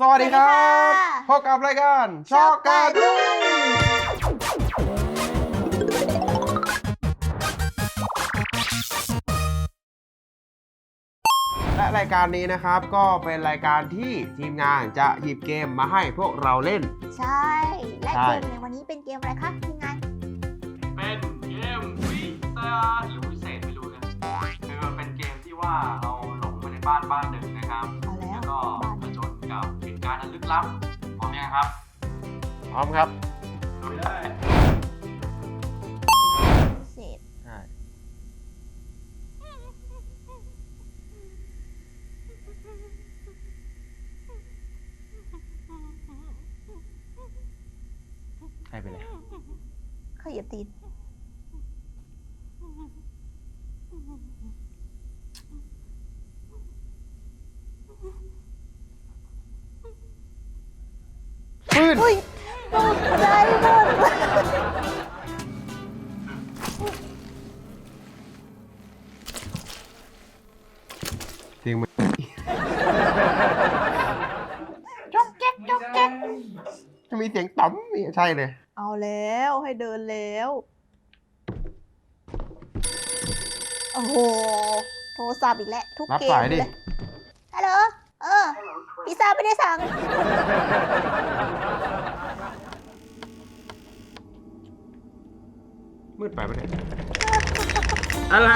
สวัสดีครับสวัสดีค่ะพบกับรายการช็อกการ์ตูนและรายการนี้นะครับก็เป็นรายการที่ทีมงานจะหยิบเกมมาให้พวกเราเล่น ใช่ และใช่ เกมในวันนี้เป็นเกมอะไรคะทีมงานเป็นเกมวิเศษหรือวิเศษไม่รู้นะคือมันเป็นเกมที่ว่าเราหลงไปในบ้านบ้านหนึ่งนะครับ เอาแล้ว แล้วก็บ้านผจญ กับเหตุการณ์อันลึกลับพร้อมยังครับพร้อมครับลุยเลยเศษใช่ใช่ไปเลยเขาเหยียบตีน น อุ้ยตกใจหมดเสียงมันจอกแจ๊กจอกแจ๊กจะมีเสียงต่ำนี่ใช่เลยเอาแล้วให้เดินแล้ว โอ้โห โทรศัพท์อีกแล้ว ทุกรับเกมสายดิ เลยฮัลโหล เออพิซซ่าไม่ได้สั่ง มืดไปปะเนี่ยอะไร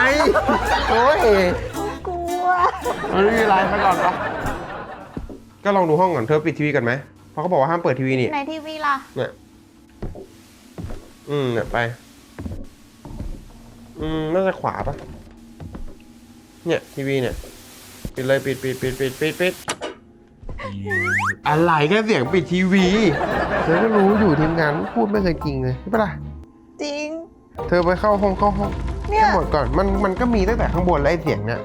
โอ้ยกลัว มันไม่มีอะไรไปก่อนปะก็ลองดูห้องก่อนเธอปิดทีวีกันไหมเพราะเขาบอกว่าห้ามเปิดทีวีนี่ ในทีวีล่ะ เนี่ยอืมเนี่ยไป อืม น่าจะขวาปะเนี่ยทีวีเนี่ย ปิดเลยปิดปิดปิดปิดปิดปิดอะไรแค่เสียงปิดทีวีเธอก็รู้อยู่ทีมงานพูดไม่เคยจริงเลยใช่ปะล่ะจริง เธอไปเข้าห้องเข้าห้องเนี่ย ให้หมดก่อนมันมันก็มีตั้งแต่ข้างบนแล้วไอ้เสียงเนี่ย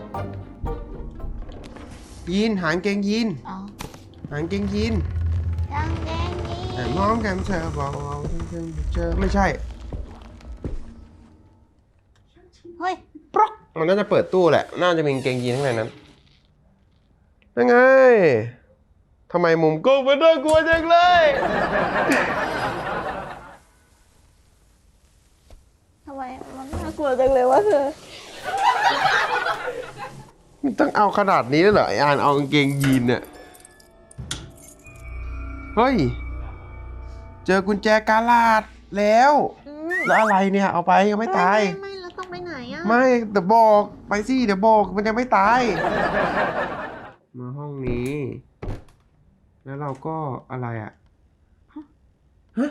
ยีนหางเกงยีนอ๋อหางเกงยีนยังแดงนี้แต่มองกันเธอบอกว่าเธอเจอไม่ใช่เฮ้ยปรอกมันน่าจะเปิดตู้แหละ น่าจะมีกางเกงยีนข้างในนั้นยังไงทำไมมุมกล้องมันน่ากลัวจังเลย ทำไมมันน่ากลัวจังเลยวะเธอมันต้องเอาขนาดนี้เลยเหรอไออ่านเอากางเกงยีนเนี่ยเฮ้ย เจอกุญแจกาลาดแล้วอืมแล้วอะไรเนี่ย เอาไปยังไม่ตาย ไม่ไม่เราต้องไปไหนอะไม่เดี๋ยวบอกไปสิเดี๋ยวบอกมันยังไม่ตาย มาห้องนี้ แล้วเราก็อะไรอะฮะ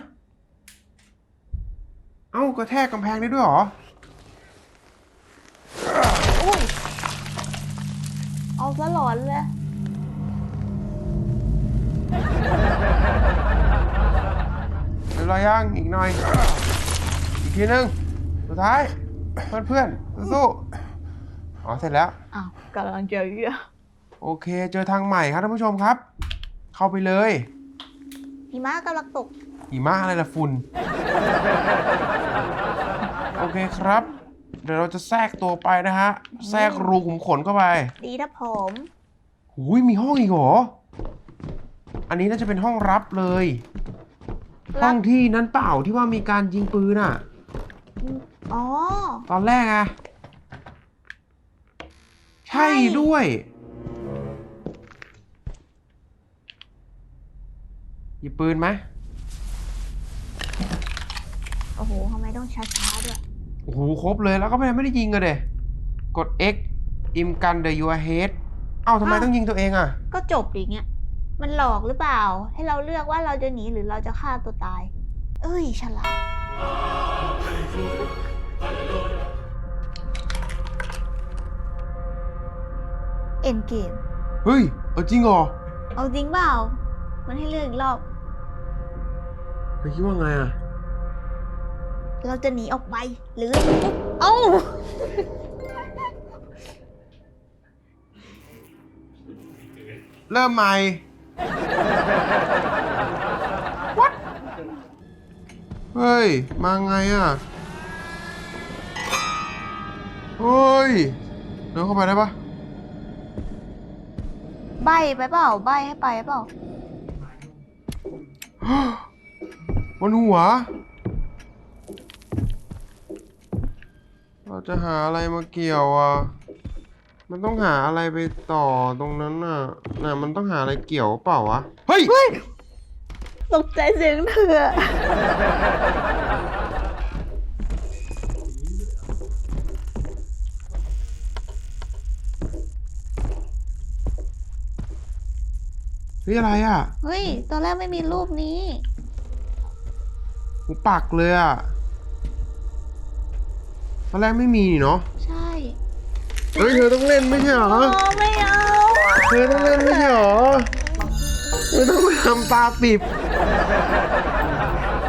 เอ้ากระแทกกำแพงได้ด้วยเหรอ เอาซะหลอนเลยเดี๋ยวรอยังอีกหน่อย อีกทีนึง สุดท้าย เพื่อนเพื่อนๆสู้ๆอ๋อเสร็จแล้ว อ้าวกำลังจะเยอะโอเค เจอทางใหม่ครับท่านผู้ชมครับ เข้าไปเลยหิมะกำลังตก หิมะอะไรล่ะฝุ่น โอเคครับ เดี๋ยวเราจะแทรกตัวไปนะฮะ แทรกรูขุมขนเข้าไป ดีนะผมหูยมีห้องอีกเหรอ อันนี้น่าจะเป็นห้องรับเลย ห้องที่นั้นเปล่าที่ว่ามีการยิงปืนอะ อ๋อ ตอนแรกอะใช่ด้วย หยิบปืนไหมโอ้โหทำไมต้องช้าๆด้วย โอ้โหครบเลยแล้วก็ไม่ไม่ได้ยิงกันเดยกด X อิมกันเด your head เอ้าทำไมอ้าวต้องยิงตัวเองอะ ก็จบอย่างเงี้ย มันหลอกหรือเปล่า ให้เราเลือกว่าเราจะหนีหรือเราจะฆ่าตัวตาย เอ้ยฉลาดเอ็นเกมเฮ้ย เอาจริงเหรอ เอาจริงเปล่า มันให้เลือกอีกรอบเฮ้ยคิดว่าไงอะ เราจะหนีออกไปหรือเอ้าเริ่มใหม่ What เฮ้ย มาไงอะเฮ้ย เดินเข้าไปได้ปะใบไปเปล่า ใบให้ไปเปล่า บนหัว เราจะหาอะไรมาเกี่ยวอะ มันต้องหาอะไรไปต่อตรงนั้นน่ะ น่ะมันต้องหาอะไรเกี่ยวเปล่าวะ เฮ้ยตกใจเสียงเธอเฮ้ยอะไรอะ เฮ้ย ตอนแรกไม่มีรูปนี้หูปักเลยอะ ตอนแรกไม่มีนี่เนาะใช่เฮ้ยเธอต้องเล่นไม่ใช่เหรอ อ๋อไม่เอาอะเธอต้องเล่นไม่ใช่เหรอเธอต้องไปทำตาปิบ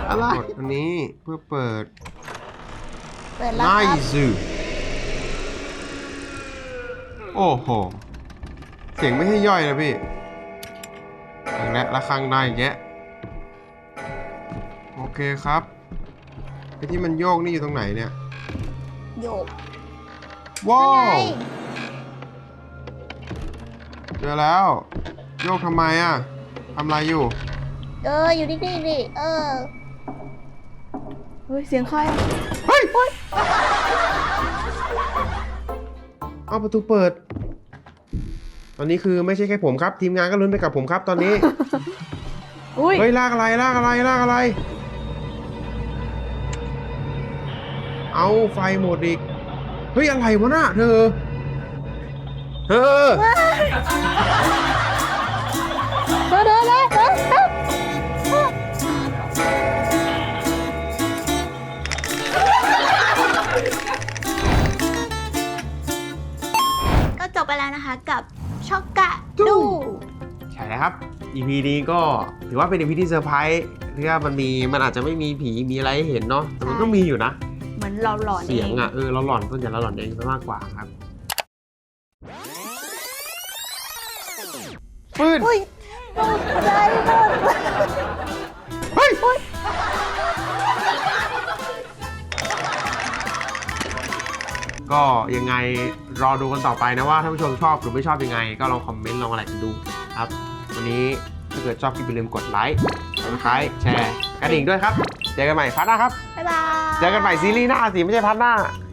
อะไรกดอันนี้เพื่อเปิดเปิดแล้วไนครับซ์โอ้โห เสียงไม่ให้ย่อยนะพี่อย่างนี้ละครั้งได้แยะโอเคครับไอที่มันโยกนี่อยู่ตรงไหนเนี่ย โยกว้านั่นว ไงเจอแล้ว โยกทำไมอะทำอะไรอยู่ เอออยู่นี่นี่ดิเออเฮ้ยเสียงใครอะเฮ้ยเอาประตูเปิด ตอนนี้คือไม่ใช่แค่ผมครับ ทีมงานก็ลุ้นไปกับผมครับตอนนี้ อุ้ยเฮ้ยลากอะไรลากอะไรลากอะไร เอาไฟหมดอีก เฮ้ย อะไรวะน่ะเธอ เธอ เดินเดินเลยเดินเดินก็จบไปแล้วนะคะกับช็อกกะดูดูใช่แล้วครับ EP นี้ก็ถือว่าเป็น EP ที่เซอร์ไพรส์ที่ว่ามันมีมันอาจจะไม่มีผีมีอะไรให้เห็นเนาะแต่มันก็มีอยู่นะ เหมือนเราหลอนเสียงอะเออเราหลอนส่วนใหญ่เราหลอนเองซะมากกว่าครับปืนอุ้ยตกใจหมดเลยเฮ้ยก็ยังไงรอดูกันต่อไปนะว่าท่านผู้ชมชอบหรือไม่ชอบยังไง ก็ลองคอมเมนต์ลองอะไรกันดูครับ วันนี้ถ้าเกิดชอบก็อย่าลืมกดไลค์กดไลค์แชร์กระดิ่งด้วยครับ เจอกันใหม่พาร์ทหน้าครับ บ๊ายบาย เจอกันใหม่ซีรีส์หน้าสิไม่ใช่พาร์ทหน้าบ